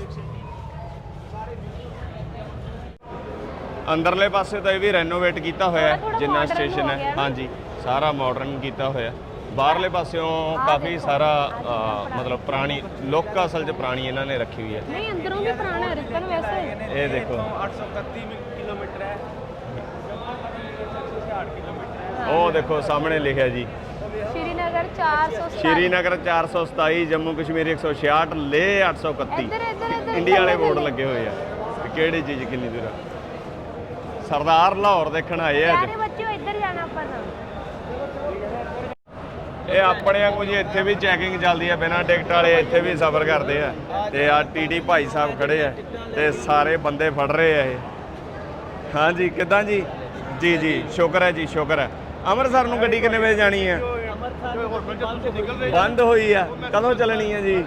ਅੰਦਰਲੇ ਪਾਸੇ ਤਾਂ ਇਹ ਵੀ ਰੈਨੋਵੇਟ ਕੀਤਾ ਹੋਇਆ ਜਿੰਨਾ ਸਟੇਸ਼ਨ ਹੋ। ਗਿਆ। ਹਾਂਜੀ ਸਾਰਾ ਮਾਡਰਨ ਕੀਤਾ ਹੋਇਆ ਬਾਹਰਲੇ ਪਾਸਿਓਂ ਕਾਫੀ ਸਾਰਾ ਅ, ਮਤਲਬ ਪੁਰਾਣੀ ਲੋਕ ਅਸਲ 'ਚ ਪੁਰਾਣੀ ਇਹਨਾਂ ਨੇ ਰੱਖੀ ਹੋਈ ਹੈ। ਨਹੀਂ ਅੰਦਰੋਂ ਵੀ ਪੁਰਾਣਾ ਰਿਕਨ ਵੈਸੇ। ਇਹ ਦੇਖੋ। 831 ਕਿਲੋਮੀਟਰ ਹੈ। ਉਹ ਦੇਖੋ ਸਾਹਮਣੇ ਲਿਖਿਆ ਜੀ। ਸ਼੍ਰੀਨਗਰ 400 ਸ਼੍ਰੀਨਗਰ 427 ਜੰਮੂ ਕਸ਼ਮੀਰ 166 ਲੇਹ 831 ਇੱਧਰ ਇੱਧਰ ਇੱਧਰ ਇੰਡੀਆ ਵਾਲੇ ਬੋਰਡ ਲੱਗੇ ਹੋਏ ਆ। ਕਿ ਕਿਹੜੀ ਚੀਜ਼ ਕਿੰਨੀ ਦੂਰ ਆ? ਸਰਦਾਰ ਲਾਹੌਰ ਦੇਖਣ ਆਏ ਆ ਅੱਜ। ਸਾਰੇ ਬੱਚਿਓ ਇੱਧਰ ਜਾਣਾ ਆਪਾਂ ਤਾਂ। ਇਹ ਆਪਣੇ ਵਾਂਗੂ ਜੀ ਇੱਥੇ ਵੀ ਚੈਕਿੰਗ ਚੱਲਦੀ ਆ ਬਿਨਾਂ ਟਿਕਟ ਵਾਲੇ ਇੱਥੇ ਵੀ ਸਫ਼ਰ ਕਰਦੇ ਆ। ਤੇ ਆ ਟੀਟੀ ਭਾਈ ਸਾਹਿਬ ਖੜੇ ਆ ਤੇ ਸਾਰੇ ਬੰਦੇ ਫੜ ਰਹੇ ਆ ਇਹ। ਹਾਂਜੀ ਕਿੱਦਾਂ ਜੀ? ਜੀ ਜੀ ਸ਼ੁਕਰ ਹੈ ਜੀ ਸ਼ੁਕਰ ਹੈ। ਅੰਮ੍ਰਿਤਸਰ ਨੂੰ ਗੱਡੀ ਕਿੰਨੇ ਵਜੇ ਜਾਣੀ ਹੈ ਬੰਦ ਹੋਈ ਆ। ਕਦੋਂ ਚੱਲਣੀ ਹੈ ਜੀ?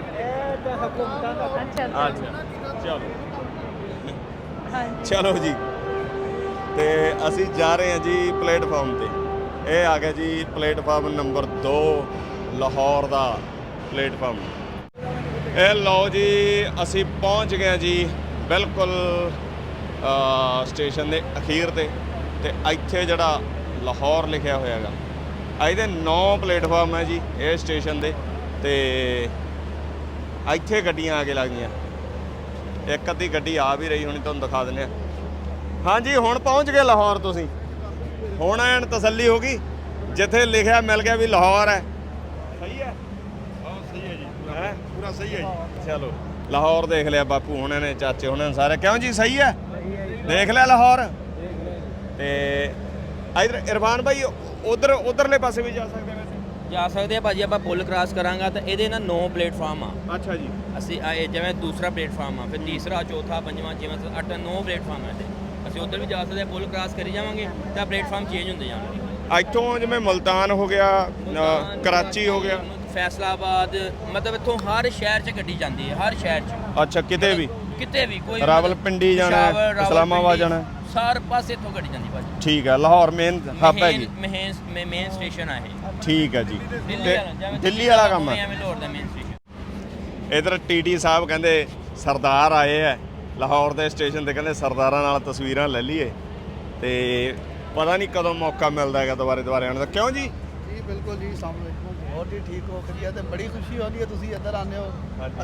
ਅੱਛਾ। ਚਲੋ ਚਲੋ ਜੀ। ਤੇ ਅਸੀਂ ਜਾ ਰਹੇ ਹਾਂ ਜੀ ਪਲੇਟਫਾਰਮ ਤੇ। ਇਹ ਆ ਗਿਆ ਜੀ ਪਲੇਟਫਾਰਮ ਨੰਬਰ 2 ਲਾਹੌਰ ਦਾ ਪਲੇਟਫਾਰਮ। ਇਹ ਲਓ ਜੀ, ਅਸੀਂ ਪਹੁੰਚ ਗਏ ਜੀ ਬਿਲਕੁਲ ਸਟੇਸ਼ਨ ਦੇ ਅਖੀਰ ਤੇ ਤੇ ਇੱਥੇ ਜਿਹੜਾ ਲਾਹੌਰ ਲਿਖਿਆ ਹੋਇਆ ਹੈਗਾ। ਇਹਦੇ 9 ਪਲੇਟਫਾਰਮ ਹੈ ਜੀ ਇਹ ਸਟੇਸ਼ਨ ਦੇ, ਤੇ ਇੱਥੇ ਗੱਡੀਆਂ ਆ ਕੇ ਲੱਗਦੀਆਂ ਇੱਕ ਅੱਧੀ ਗੱਡੀ ਆ ਵੀ ਰਹੀ, ਹੋਣੀ ਤੁਹਾਨੂੰ ਦਿਖਾ ਦਿੰਦੇ ਆ ਹਾਂਜੀ, ਹੁਣ ਪਹੁੰਚ ਗਏ ਲਾਹੌਰ ਤੁਸੀਂ। ਹੁਣ ਐਨ ਤਸੱਲੀ ਹੋ ਗਈ ਜਿੱਥੇ ਲਿਖਿਆ ਮਿਲ ਗਿਆ ਵੀ ਲਾਹੌਰ ਹੈ। ਸਹੀ ਹੈ? ਹਾਂ ਸਹੀ ਹੈ ਜੀ ਹੈ? ਪੂਰਾ ਸਹੀ ਹੈ ਜੀ। ਚਲੋ ਲਾਹੌਰ ਦੇਖ ਲਿਆ ਬਾਪੂ ਹੁਣਾਂ ਨੇ ਚਾਚੇ ਹੁਣਾਂ ਨੇ ਸਾਰੇ ਕਿਉਂ ਜੀ ਸਹੀ ਹੈ? ਦੇਖ ਲਿਆ ਲਾਹੌਰ? ਤੇ ਇਧਰ ਇਰਫਾਨ ਭਾਈ ਉਧਰ ਉਧਰਲੇ ਪਾਸੇ ਵੀ ਜਾ ਸਕਦੇ ਵੈਸੇ ਜਾ ਸਕਦੇ ਆ ਭਾਜੀ ਆਪਾਂ ਪੁੱਲ ਕ੍ਰਾਸ ਕਰਾਂਗਾ ਤਾਂ ਇਹਦੇ ਨਾਲ 9 ਪਲੇਟਫਾਰਮ ਆ। ਅੱਛਾ ਜੀ। ਅਸੀਂ ਆਏ ਜਿਵੇਂ ਦੂਸਰਾ ਪਲੇਟਫਾਰਮ ਆ ਫਿਰ ਤੀਸਰਾ ਚੌਥਾ ਪੰਜਵਾਂ ਛੇਵਾਂ ਸੱਤ- ਅੱਠ 9 ਪਲੇਟਫਾਰਮ ਆ ਤੇ ਅਸੀਂ ਉਧਰ ਵੀ ਜਾ ਸਕਦੇ ਆ ਪੁੱਲ ਕ੍ਰਾਸ ਕਰੀ ਜਾਵਾਂਗੇ ਤਾਂ ਪਲੇਟਫਾਰਮ ਚੇਂਜ ਹੁੰਦੇ ਜਾਣਗੇ। ਇੱਥੋਂ ਜਿਵੇਂ ਮੁਲਤਾਨ ਹੋ ਗਿਆ ਅ, ਕਰਾਚੀ ਹੋ ਗਿਆ। ਫੈਸਲਾਬਾਦ ਮਤਲਬ ਇੱਥੋਂ ਹਰ ਸ਼ਹਿਰ 'ਚ ਗੱਡੀ ਜਾਂਦੀ ਹੈ ਹਰ ਸ਼ਹਿਰ 'ਚ। ਅੱਛਾ ਕਿਤੇ ਵੀ? ਕਿਤੇ ਵੀ ਕੋਈ ਰਾਵਲਪਿੰਡੀ ਜਾਣਾ ਹੈ, ਪਿਸ਼ਾਵਰ, ਰਾਵਲਪਿੰਡੀ, ਇਸਲਾਮਾਬਾਦ ਜਾਣਾ। ਹੈ। ਸਾਰੇ ਪਾਸੇ ਇੱਥੋਂ ਗੱਡੀ ਜਾਂਦੀ ਭਾਜੀ। ਠੀਕ ਹੈ ਲਾਹੌਰ ਮੇਨ ਹੱਬ ਹੈਗੀ। ਮੇਨ ਮੇਨ ਮੇਨ ਸਟੇਸ਼ਨ ਆ ਇਹ। ਠੀਕ ਹੈ ਜੀ। ਦਿੱਲੀ ਤੇ ਵਾਲਾ ਜਿਵੇਂ ਦਿੱਲੀ ਵਾਲਾ ਕੰਮ ਹੈ। ਐਵੇਂ ਲਾਹੌਰ ਦਾ ਮੇਨ ਸਟੇਸ਼ਨ ਇਧਰ ਟੀਟੀ ਸਾਹਿਬ ਕਹਿੰਦੇ ਸਰਦਾਰ ਆਏ ਆ ਲਾਹੌਰ ਦੇ ਸਟੇਸ਼ਨ ਤੇ ਕਹਿੰਦੇ ਸਰਦਾਰਾਂ ਨਾਲ ਤਸਵੀਰਾਂ ਲੈ ਲਈਏ। ਤੇ ਪਤਾ ਨਹੀਂ ਕਦੋਂ ਮੌਕਾ ਮਿਲਦਾ ਹੈਗਾ ਦੁਬਾਰੇ ਦੁਬਾਰੇ ਆਉਣ ਦਾ। ਕਿਉਂ ਜੀ? ਜੀ ਬਿਲਕੁਲ ਜੀ ਸਾਹਮਣੇ ਬਹੁਤ ਹੀ ਠੀਕ ਹੋ ਵਧੀਆ ਤੇ ਬੜੀ ਖੁਸ਼ੀ ਹੁੰਦੀ ਹੈ ਤੁਸੀਂ ਇੱਧਰ ਆਨੇ ਹੋ।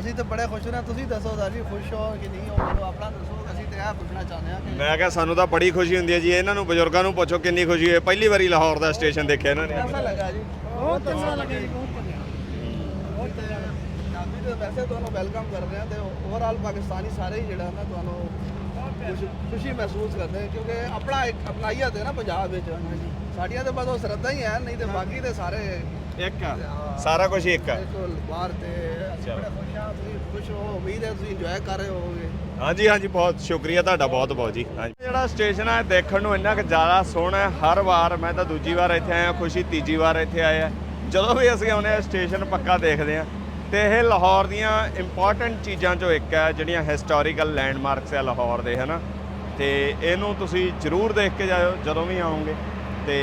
ਅਸੀਂ ਤਾਂ ਬੜੇ ਖੁਸ਼ ਹਾਂ ਤੁਸੀਂ ਦੱਸੋ ਜੀ ਖੁਸ਼ ਹੋ ਕਿ ਨਹੀਂ ਹੋ? ਮੈਨੂੰ ਆਪਣਾ ਦੱਸੋ ਅਸੀਂ ਤੇ ਇਹ ਪੁੱਛਣਾ ਚਾਹੁੰਦੇ ਹਾਂ ਮੈਂ ਕਿਹਾ ਸਾਨੂੰ ਤਾਂ ਬੜੀ ਖੁਸ਼ੀ ਹੁੰਦੀ ਹੈ ਜੀ ਇਹਨਾਂ ਨੂੰ ਬਜ਼ੁਰਗਾਂ ਨੂੰ ਪੁੱਛੋ ਕਿੰਨੀ ਖੁਸ਼ੀ ਹੋਈ ਪਹਿਲੀ ਵਾਰੀ ਲਾਹੌਰ ਦਾ ਸਟੇਸ਼ਨ ਦੇਖਿਆ ਇਹਨਾਂ ਨੇ। ਕਿਹਦਾ ਲੱਗਾ ਜੀ? ਬਹੁਤ ਚੰਗਾ ਲੱਗਾ ਜੀ ਵੈਸੇ ਤੁਹਾਨੂੰ ਵੈਲਕਮ ਕਰ ਰਹੇ ਹਾਂ ਤੇ ਓਵਰਆਲ ਪਾਕਿਸਤਾਨੀ ਸਾਰੇ ਹੀ ਜਿਹੜਾ ਨਾ ਤੁਹਾਨੂੰ ਖੁਸ਼ ਖੁਸ਼ੀ ਮਹਿਸੂਸ ਕਰਦੇ ਕਿਉਂਕਿ ਆਪਣਾ ਇੱਕ ਅਪਣਾਈਆ ਤੇ ਨਾ ਪੰਜਾਬ ਵਿੱਚ ਸਾਡੀਆਂ ਤੇ ਬਸ ਉਹ ਸਰਦਾ ਹੀ ਹੈ ਨਹੀਂ ਤੇ ਬਾਕੀ ਤੇ ਸਾਰੇ ਇੱਕ ਆ। ਸਾਰਾ ਕੁਝ ਇੱਕ ਆ। ਬਿਲਕੁਲ ਬਾਹਰ ਤੇ ਅਸੀਂ ਬੜੇ ਖੁਸ਼ ਹਾਂ ਤੁਸੀਂ ਖੁਸ਼ ਹੋ ਉਮੀਦ ਹੈ ਤੁਸੀਂ ਇੰਜੋਏ ਕਰ ਰਹੇ ਹੋਵੋਗੇ। ਹਾਂਜੀ ਹਾਂਜੀ ਬਹੁਤ ਸ਼ੁਕਰੀਆ ਤੁਹਾਡਾ ਬਹੁਤ ਬਹੁਤ ਜੀ। ਹਾਂਜੀ। ਜਿਹੜਾ ਸਟੇਸ਼ਨ ਹੈ ਦੇਖਣ ਨੂੰ ਇੰਨਾ ਕਿ ਜ਼ਿਆਦਾ ਸੋਹਣਾ ਹੈ ਹਰ ਵਾਰ ਮੈਂ ਤਾਂ ਦੂਜੀ ਵਾਰ ਇੱਥੇ ਆਇਆ ਖੁਸ਼ੀ ਤੀਜੀ ਵਾਰ ਇੱਥੇ ਆਇਆ। ਜਦੋਂ ਵੀ ਅਸੀਂ ਆਉਂਦੇ ਆ ਸਟੇਸ਼ਨ ਪੱਕਾ ਦੇਖਦੇ ਆ ਤੇ ਇਹ ਲਾਹੌਰ ਦੀਆਂ ਇੰਪੋਰਟੈਂਟ ਚੀਜ਼ਾਂ ਚੋਂ ਇੱਕ ਹੈ ਜਿਹੜੀਆਂ ਹਿਸਟੋਰੀਕਲ ਲੈਂਡਮਾਰਕਸ ਹੈ ਲਾਹੌਰ ਦੇ ਹਨਾ? ਤੇ ਇਹਨੂੰ ਤੁਸੀਂ ਜ਼ਰੂਰ ਦੇਖ ਕੇ ਜਾਇਓ ਜਦੋਂ ਵੀ ਆਓਗੇ। ਤੇ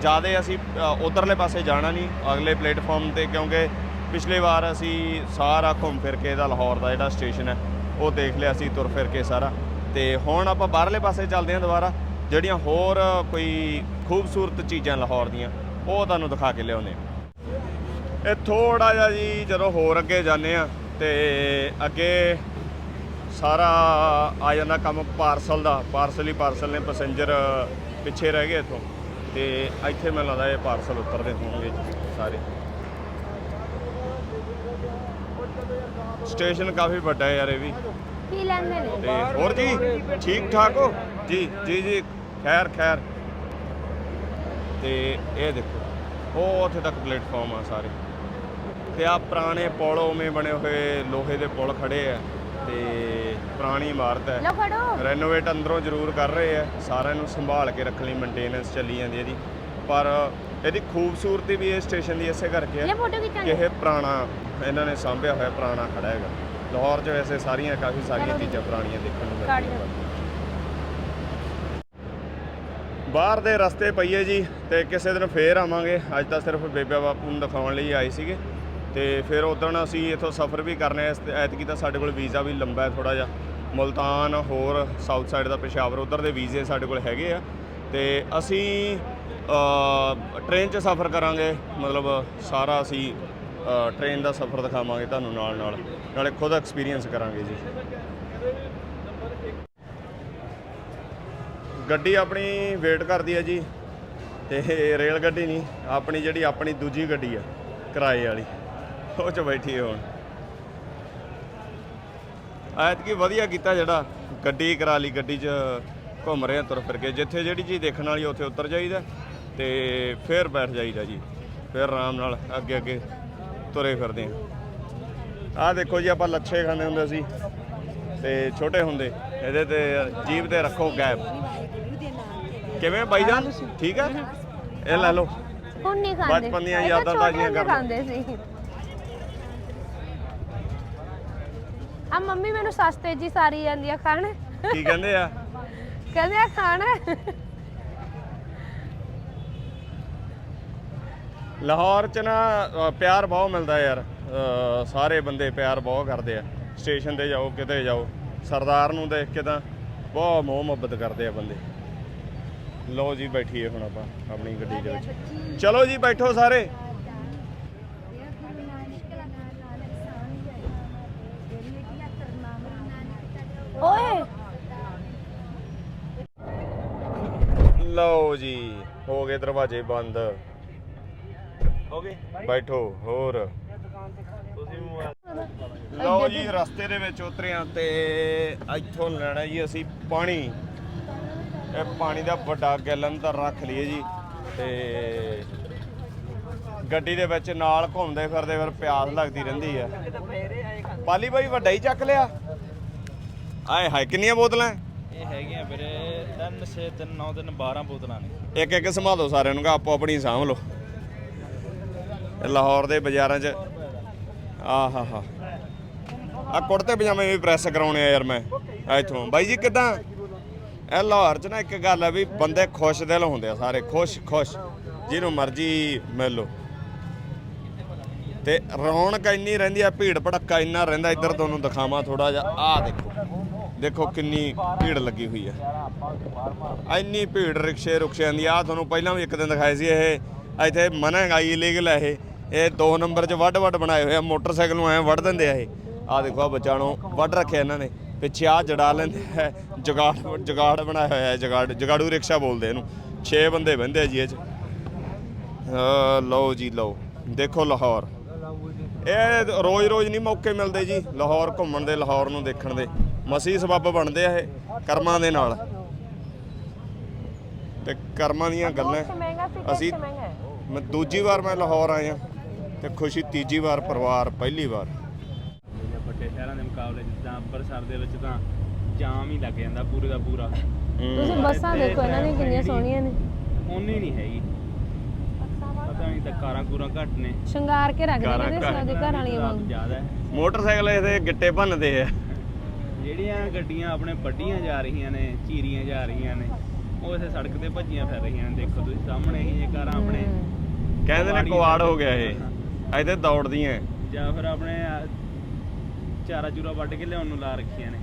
ਜ਼ਿਆਦਾ ਅਸੀਂ ਅ, ਉਧਰਲੇ ਪਾਸੇ ਜਾਣਾ ਨਹੀਂ ਅਗਲੇ ਪਲੇਟਫਾਰਮ ਤੇ ਕਿਉਂਕਿ ਪਿਛਲੇ ਵਾਰ ਅਸੀਂ ਸਾਰਾ ਘੁੰਮ ਫਿਰ ਕੇ ਇਹਦਾ ਲਾਹੌਰ ਦਾ ਜਿਹੜਾ ਸਟੇਸ਼ਨ ਹੈ ਉਹ ਦੇਖ ਲਿਆ ਅਸੀਂ ਤੁਰ ਫਿਰ ਕੇ ਸਾਰਾ। ਤੇ ਹੁਣ ਆਪਾਂ ਬਾਹਰਲੇ ਪਾਸੇ ਚੱਲਦੇ ਹਾਂ ਦੁਬਾਰਾ ਜਿਹੜੀਆਂ ਹੋਰ ਕੋਈ ਖੂਬਸੂਰਤ ਚੀਜ਼ਾਂ ਲਾਹੌਰ ਦੀਆਂ ਉਹ ਤੁਹਾਨੂੰ ਦਿਖਾ ਕੇ ਲਿਆਉਂਦੇ ਹਾਂ। ਇਹ ਥੋੜਾ ਜਿਹਾ ਜੀ ਜਦੋਂ ਹੋਰ ਅੱਗੇ ਜਾਂਦੇ ਆ ਤੇ ਅੱਗੇ ਸਾਰਾ ਆ ਜਾਂਦਾ ਕੰਮ ਪਾਰਸਲ ਦਾ ਪਾਰਸਲ ਹੀ ਪਾਰਸਲ ਨੇ ਪੈਸੇਂਜਰ ਪਿੱਛੇ ਰਹਿ ਗਏ ਇਥੋਂ। ਤੇ ਇੱਥੇ ਮੈਨੂੰ ਲੱਗਦਾ ਇਹ ਪਾਰਸਲ ਉਤਰਦੇ ਹੋਣਗੇ ਸਾਰੇ। ਸਟੇਸ਼ਨ ਕਾਫੀ ਵੱਡਾ ਹੈ ਯਾਰ ਇਹ ਵੀ। ਕੀ ਲੈਂਦੇ ਨੇ? ਤੇ ਹੋਰ ਜੀ ਠੀਕ ਠਾਕ ਹੋ? ਜੀ ਜੀ ਜੀ ਖੈਰ ਖੈਰ। ਤੇ ਇਹ ਦੇਖੋ ਉਹ ਉੱਥੇ ਤੱਕ ਪਲੇਟਫਾਰਮ ਆ ਸਾਰੇ। ਤੇ ਆ ਪੁਰਾਣੇ ਪੁਲ ਉਵੇਂ ਬਣੇ ਹੋਏ ਲੋਹੇ ਦੇ ਪੁਲ ਖੜੇ ਆ ਤੇ ਪੁਰਾਣੀ ਇਮਾਰਤ ਹੈ। ਫੜੋ। ਰੈਨੋਵੇਟ ਅੰਦਰੋਂ ਜ਼ਰੂਰ ਕਰ ਰਹੇ ਆ। ਸਾਰਿਆਂ ਨੂੰ ਸੰਭਾਲ ਕੇ ਰੱਖਣ ਲਈ ਮੇਨਟੇਨੈਂਸ ਚੱਲੀ ਜਾਂਦੀ ਹੈ ਇਹਦੀ। ਪਰ ਇਹਦੀ ਖੂਬਸੂਰਤੀ ਵੀ ਇਹ ਸਟੇਸ਼ਨ ਦੀ ਇਸੇ ਕਰਕੇ ਇਹ ਹੈ ਫੋਟੋ ਕਿ ਖਿੱਚਾਂਗੇ ਇਹ ਪੁਰਾਣਾ ਇਹਨਾਂ ਨੇ ਸਾਂਭਿਆ ਹੋਇਆ ਪੁਰਾਣਾ ਖੜਾ ਹੈਗਾ। ਲਾਹੌਰ 'ਚ ਵੈਸੇ ਸਾਰੀਆਂ ਕਾਫੀ ਸਾਰੀਆਂ ਚੀਜ਼ਾਂ ਪੁਰਾਣੀਆਂ ਦੇਖਣ ਨੂੰ ਮਿਲਦੀਆਂ। ਬਾਹਰ ਦੇ ਰਸਤੇ ਪਈਏ ਜੀ ਤੇ ਕਿਸੇ ਦਿਨ ਫੇਰ ਆਵਾਂਗੇ। ਅੱਜ ਤਾਂ ਸਿਰਫ ਬੇਬੇ ਬਾਪੂ ਨੂੰ ਦਿਖਾਉਣ ਲਈ ਆਏ ਸੀਗੇ। ਤੇ ਫਿਰ ਉਦੋਂ ਅਸੀਂ ਇੱਥੋਂ ਸਫ਼ਰ ਵੀ ਕਰਨੇ ਆ। ਐਤਕੀ ਤਾਂ ਸਾਡੇ ਕੋਲ ਵੀਜ਼ਾ ਵੀ ਲੰਬਾ ਹੈ ਥੋੜਾ ਜਿਹਾ। ਮੁਲਤਾਨ ਹੋਰ ਸਾਊਥ ਸਾਈਡ ਦਾ ਪੇਸ਼ਾਵਰ ਉਧਰ ਦੇ ਵੀਜ਼ੇ ਸਾਡੇ ਕੋਲ ਹੈਗੇ ਆ। ਤੇ ਅਸੀਂ ਟ੍ਰੇਨ 'ਚ ਸਫ਼ਰ ਕਰਾਂਗੇ। ਮਤਲਬ ਸਾਰਾ ਅਸੀਂ ਅ, ਟ੍ਰੇਨ ਦਾ ਸਫ਼ਰ ਦਿਖਾਵਾਂਗੇ ਤੁਹਾਨੂੰ ਨਾਲ ਨਾਲ। ਨਾਲੇ ਖੁਦ ਐਕਸਪੀਰੀਅੰਸ ਕਰਾਂਗੇ ਜੀ। ਗੱਡੀ ਆਪਣੀ ਵੇਟ ਕਰਦੀ ਹੈ ਜੀ। ਤੇ ਰੇਲ ਗੱਡੀ ਨਹੀਂ ਆਪਣੀ ਜਿਹੜੀ ਆਪਣੀ ਦੂਜੀ ਗੱਡੀ ਆ ਕਿਰਾਏ ਵਾਲੀ। ਉਹ 'ਚ ਬੈਠੀ ਹੁਣ। ਐਤਕੀ ਵਧੀਆ ਕੀਤਾ ਜਿਹੜਾ ਗੱਡੀ ਕਰਾ ਲਈ ਗੱਡੀ 'ਚ ਘੁੰਮ ਰਹੇ ਆ ਤੁਰ ਫਿਰ ਕੇ। ਜਿੱਥੇ ਜਿਹੜੀ ਚੀਜ਼ ਦੇਖਣ ਵਾਲੀ ਉੱਥੇ ਉਤਰ ਜਾਈਦਾ ਤੇ ਫਿਰ ਬੈਠ ਜਾਈਦਾ ਜੀ। ਫਿਰ ਆਰਾਮ ਨਾਲ ਅੱਗੇ ਅੱਗੇ ਤੁਰੇ ਫਿਰਦੇ ਆ। ਆਹ ਦੇਖੋ ਜੀ ਆਪਾਂ ਲੱਛੇ ਖਾਂਦੇ ਹੁੰਦੇ ਸੀ ਤੇ ਛੋਟੇ ਹੁੰਦੇ। ਇਹਦੇ ਤੇ ਜੀਭ ਤੇ ਰੱਖੋ ਗੈਪ। ਕਿਵੇਂ ਬਾਈ ਜਾਨ? ਠੀਕ ਹੈ ਇਹ ਲੈ ਲਓ। ਹੁਣ ਨਹੀਂ ਖਾਂਦੇ। ਬਚਪਨ ਦੀਆਂ ਯਾਦਾਂ ਤਾਜ਼ੀਆਂ ਹੁੰਦੇ ਕਰ ਲਓ। ਖਾਂਦੇ ਸੀ। ਆ ਮੰਮੀ ਮੈਨੂੰ ਸਸਤੇ ਜੀ ਸਾਰੀ ਜਾਂਦੀ ਆ ਖਾਣ। ਕੀ ਕਹਿੰਦੇ ਆ? ਕਹਿੰਦੇ ਆ ਖਾਣਾ। ਲਾਹੌਰ ਚ ਨਾ ਅ, ਪਿਆਰ ਬਹੁਤ ਮਿਲਦਾ ਯਾਰ। ਅ, ਸਾਰੇ ਬੰਦੇ ਪਿਆਰ ਬਹੁਤ ਕਰਦੇ ਆ। ਸਟੇਸ਼ਨ ਤੇ ਜਾਓ ਕਿਤੇ ਜਾਓ ਸਰਦਾਰ ਨੂੰ ਦੇਖ ਕੇ ਤਾਂ ਬਹੁਤ ਮੋਹ ਮੁਹੱਬਤ ਕਰਦੇ ਆ ਬੰਦੇ। ਲਓ ਜੀ ਬੈਠੀਏ ਹੁਣ ਆਪਾਂ ਆਪਣੀ ਗੱਡੀ ਦੇ ਵਿੱਚ। ਚਲੋ ਜੀ ਬੈਠੋ ਸਾਰੇ। ਲਓ ਜੀ ਹੋ ਗਏ ਦਰਵਾਜ਼ੇ ਬੰਦ। ਹੋ ਗਏ? ਬੈਠੋ ਹੋਰ। ਲਓ ਜੀ ਰਸਤੇ ਦੇ ਵਿੱਚ ਉਤਰਿਆ ਤੇ ਇੱਥੋਂ ਲੈਣਾ ਜੀ ਅਸੀਂ ਪਾਣੀ। ਇਹ ਪਾਣੀ ਦਾ ਵੱਡਾ ਗੈਲਨ ਤਾਂ ਰੱਖ ਲਈਏ ਜੀ। ਤੇ ਗੱਡੀ ਦੇ ਵਿੱਚ ਨਾਲ ਘੁੰਮਦੇ ਫਿਰਦੇ ਫਿਰ ਪਿਆਸ ਲੱਗਦੀ ਰਹਿੰਦੀ ਆ। ਪਾਲੀ ਬਾਈ ਵੱਡਾ ਹੀ ਚੱਕ ਲਿਆ। ਆਏ ਹਾਏ ਕਿੰਨੀਆਂ ਬੋਤਲਾਂ ਇਹ ਹੈਗੀਆਂ ਵੀਰੇ 3 6 3 9 3 12 ਬੋਤਲਾਂ ਨੇ। ਇੱਕ ਇੱਕ ਦਿਓ ਸਾਰਿਆਂ ਨੂੰ ਕਿ ਆਪੋ ਆਪਣੀ ਸਾਂਭ ਲਓ। ਇਹ ਲਾਹੌਰ ਦੇ ਬਾਜ਼ਾਰਾਂ 'ਚ। ਆਹਾ ਹਾ ਆ ਕੁੜਤੇ ਪਜਾਮੇ ਵੀ ਪ੍ਰੈਸ ਕਰਾਉਣੇ ਆ ਯਾਰ ਮੈਂ ਇੱਥੋਂ। ਬਾਈ ਜੀ ਕਿਦਾਂ? ਇਹ ਲਾਹੌਰ 'ਚ ਨਾ ਇੱਕ ਗੱਲ ਆ ਵੀ ਬੰਦੇ ਖੁਸ਼ ਦਿਲ ਹੁੰਦੇ ਆ ਸਾਰੇ ਖੁਸ਼ ਖੁਸ਼। ਜਿਹਨੂੰ ਮਰਜ਼ੀ ਮਿਲ ਤੇ ਰੌਣਕ ਇੰਨੀ ਰਹਿੰਦੀ ਆ ਭੀੜ ਭੜੱਕਾ ਇੰਨਾ ਰਹਿੰਦਾ ਇੱਧਰ ਤੁਹਾਨੂੰ ਦਿਖਾਵਾਂ ਥੋੜਾ ਜਿਹਾ। ਆਹ ਦੇਖੋ। ਦੇਖੋ ਕਿੰਨੀ ਭੀੜ ਲੱਗੀ ਹੋਈ ਹੈ। ਇੰਨੀ ਭੀੜ ਰਿਕਸ਼ੇ ਰੁਕਸ਼ਿਆਂ ਦੀ। ਆ ਤੁਹਾਨੂੰ ਪਹਿਲਾਂ ਵੀ ਇੱਕ ਦਿਨ ਦਿਖਾਏ ਸੀ ਇਹ। ਇੱਥੇ ਮਨਾਂਗਾਈ ਇਲੀਗਲ ਹੈ ਇਹ। ਇਹ ਦੋ ਨੰਬਰ 'ਚ ਵੱਡ ਵੱਡ ਬਣਾਏ ਹੋਏ ਆ। ਮੋਟਰਸਾਈਕਲ ਨੂੰ ਐ ਵੱਢ ਦਿੰਦੇ ਆ ਇਹ। ਆ ਦੇਖੋ ਆ ਬੱਚਾ ਨੂੰ ਵੱਢ ਰੱਖਿਆ ਇਹਨਾਂ ਨੇ। ਪਿੱਛੇ ਆ ਜੜਾ ਲੈਂਦੇ ਆ। ਜਗਾੜ ਜਗਾੜ ਬਣਾਇਆ ਹੋਇਆ ਹੈ। ਜਗਾੜ, ਜਗਾੜੂ ਰਿਕਸ਼ਾ ਬੋਲਦੇ ਇਹਨੂੰ। 6 ਬੰਦੇ ਬੰਦੇ ਆ ਜੀ ਇਹ 'ਚ। ਲਓ ਜੀ, ਲਓ। ਦੇਖੋ ਲਾਹੌਰ। ਇਹ ਰੋਜ਼-ਰੋਜ਼ ਨਹੀਂ ਮੌਕੇ ਮਿਲਦੇ ਜੀ। ਲਾਹੌਰ ਘੁੰਮਣ ਦੇ, ਲਾਹੌਰ ਨੂੰ ਦੇਖਣ ਦੇ। ਮਸੀਹ ਸਬੱਬ ਬਣਦੇ ਆ ਇਹ ਕਰਮਾਂ ਦੇ ਨਾਲ। ਤੇ ਕਰਮਾਂ ਦੀਆਂ ਗੱਲਾਂ ਅਸੀਂ ਮੈਂ ਦੂਜੀ ਵਾਰ ਮੈਂ ਲਾਹੌਰ ਆਇਆ ਤੇ ਖੁਸ਼ੀ ਤੀਜੀ ਵਾਰ ਪਰਿਵਾਰ ਪਹਿਲੀ ਵਾਰ। ਵੱਡੇ ਸ਼ਹਿਰਾਂ ਦੇ ਮੁਕਾਬਲੇ ਜਿੱਦਾਂ ਅੰਮ੍ਰਿਤਸਰ ਦੇ ਵਿੱਚ ਤਾਂ ਜਾਮ ਹੀ ਲੱਗ ਜਾਂਦਾ ਪੂਰੇ ਦਾ ਪੂਰਾ। ਤੁਸੀਂ ਬੱਸਾਂ ਦੇਖੋ ਇਹਨਾਂ ਦੀਆਂ ਕਿੰਨੀਆਂ ਸੋਹਣੀਆਂ ਨੇ। ਓਨੀ ਨਹੀਂ ਹੈਗੀ। ਪਤਾ ਨਹੀਂ ਤਾਂ ਕਾਰਾਂ ਕੂਰਾਂ ਘੱਟ ਨੇ। ਸ਼ਿੰਗਾਰ ਕੇ ਰੱਖਦੇ ਨੇ। ਸਾਡੇ ਘਰ ਵਾਲੀਆਂ ਵਾਂਗ। ਜ਼ਿਆਦਾ ਹੈ। ਮੋਟਰਸਾਈਕਲ ਇਹਦੇ ਗਿੱਟੇ ਭੰਨਦੇ ਆ। ਜਿਹੜੀਆਂ ਗੱਡੀਆਂ ਆਪਣੇ ਵੱਡੀਆਂ ਜਾ ਰਹੀਆਂ ਨੇ ਚੀਰੀਆਂ ਜਾ ਰਹੀਆਂ ਨੇ ਉਹ ਇਸੇ ਸੜਕ ਤੇ ਭੱਜੀਆਂ ਫਿਰ ਰਹੀਆਂ ਨੇ। ਦੇਖੋ ਤੁਸੀਂ ਸਾਹਮਣੇ ਇਹ ਜੇ ਕਾਰਾਂ ਆਪਣੇ ਕਹਿੰਦੇ ਨੇ ਕੁਆੜ ਹੋ ਗਿਆ ਇਹ। ਇਹਦੇ ਦੌੜਦੀਆਂ ਜਾਂ ਫਿਰ ਆਪਣੇ ਆਹ ਚਾਰਾ ਚੂਰਾ ਵੱਢ ਕੇ ਲਿਆਉਣ ਨੂੰ ਲਾ ਰੱਖੀਆਂ ਨੇ।